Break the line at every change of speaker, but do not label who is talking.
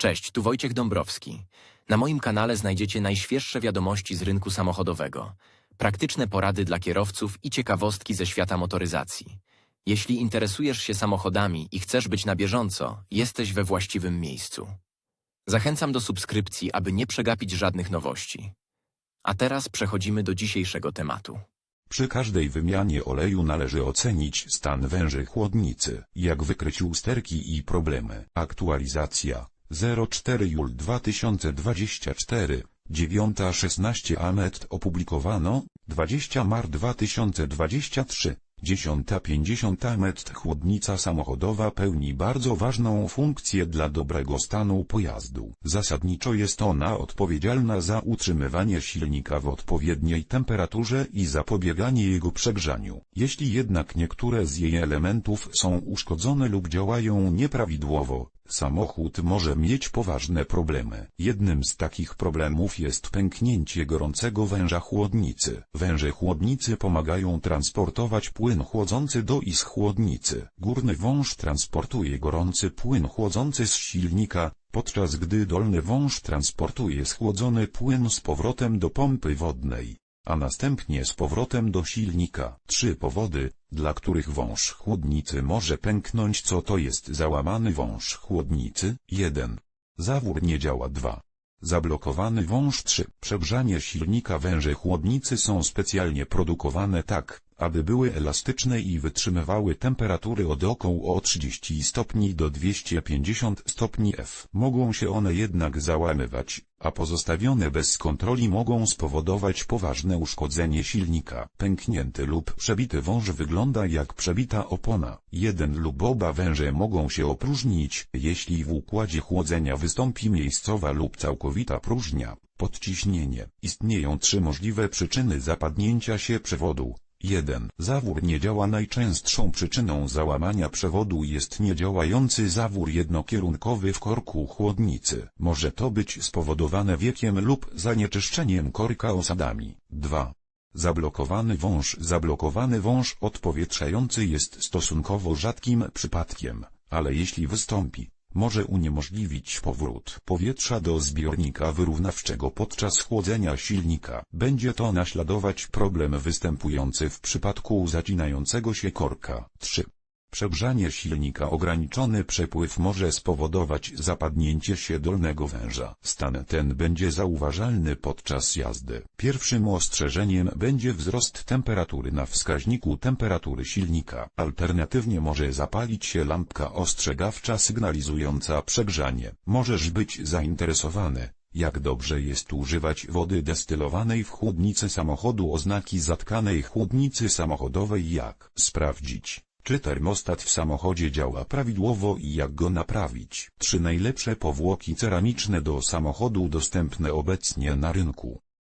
Cześć, tu Wojciech Dąbrowski. Na moim kanale znajdziecie najświeższe wiadomości z rynku samochodowego, praktyczne porady dla kierowców i ciekawostki ze świata motoryzacji. Jeśli interesujesz się samochodami i chcesz być na bieżąco, jesteś we właściwym miejscu. Zachęcam do subskrypcji, aby nie przegapić żadnych nowości. A teraz przechodzimy do dzisiejszego tematu.
Przy każdej wymianie oleju należy ocenić stan węży chłodnicy, jak wykryć usterki i problemy. Aktualizacja 04 jul 2024, 9.16 Amet opublikowano, 20 mar 2023. 10.50 Amet chłodnica samochodowa pełni bardzo ważną funkcję dla dobrego stanu pojazdu. Zasadniczo jest ona odpowiedzialna za utrzymywanie silnika w odpowiedniej temperaturze i zapobieganie jego przegrzaniu. Jeśli jednak niektóre z jej elementów są uszkodzone lub działają nieprawidłowo, samochód może mieć poważne problemy. Jednym z takich problemów jest pęknięcie gorącego węża chłodnicy. Węże chłodnicy pomagają transportować płyn chłodzący do i z chłodnicy. Górny wąż transportuje gorący płyn chłodzący z silnika, podczas gdy dolny wąż transportuje schłodzony płyn z powrotem do pompy wodnej a następnie z powrotem do silnika. Trzy powody, dla których wąż chłodnicy może pęknąć co to jest załamany wąż chłodnicy? 1. Zawór nie działa 2. Zablokowany wąż 3. Przegrzanie silnika węże chłodnicy są specjalnie produkowane tak, aby były elastyczne i wytrzymywały temperatury od około 30 stopni do 250 stopni F. Mogą się one jednak załamywać, a pozostawione bez kontroli mogą spowodować poważne uszkodzenie silnika. Pęknięty lub przebity wąż wygląda jak przebita opona. Jeden lub oba węże mogą się opróżnić, jeśli w układzie chłodzenia wystąpi miejscowa lub całkowita próżnia. Podciśnienie. Istnieją trzy możliwe przyczyny zapadnięcia się przewodu. 1. Zawór nie działa Najczęstszą przyczyną załamania przewodu jest niedziałający zawór jednokierunkowy w korku chłodnicy. Może to być spowodowane wiekiem lub zanieczyszczeniem korka osadami. 2. Zablokowany wąż Zablokowany wąż odpowietrzający jest stosunkowo rzadkim przypadkiem, ale jeśli wystąpi, może uniemożliwić powrót powietrza do zbiornika wyrównawczego podczas chłodzenia silnika. Będzie to naśladować problem występujący w przypadku zacinającego się korka. 3. Przegrzanie silnika Ograniczony przepływ może spowodować zapadnięcie się dolnego węża. Stan ten będzie zauważalny podczas jazdy. Pierwszym ostrzeżeniem będzie wzrost temperatury na wskaźniku temperatury silnika. Alternatywnie może zapalić się lampka ostrzegawcza sygnalizująca przegrzanie. Możesz być zainteresowany. Jak dobrze jest używać wody destylowanej w chłodnicy samochodu oznaki zatkanej chłodnicy samochodowej jak sprawdzić czy termostat w samochodzie działa prawidłowo i jak go naprawić. Trzy najlepsze powłoki ceramiczne do samochodu dostępne obecnie na rynku.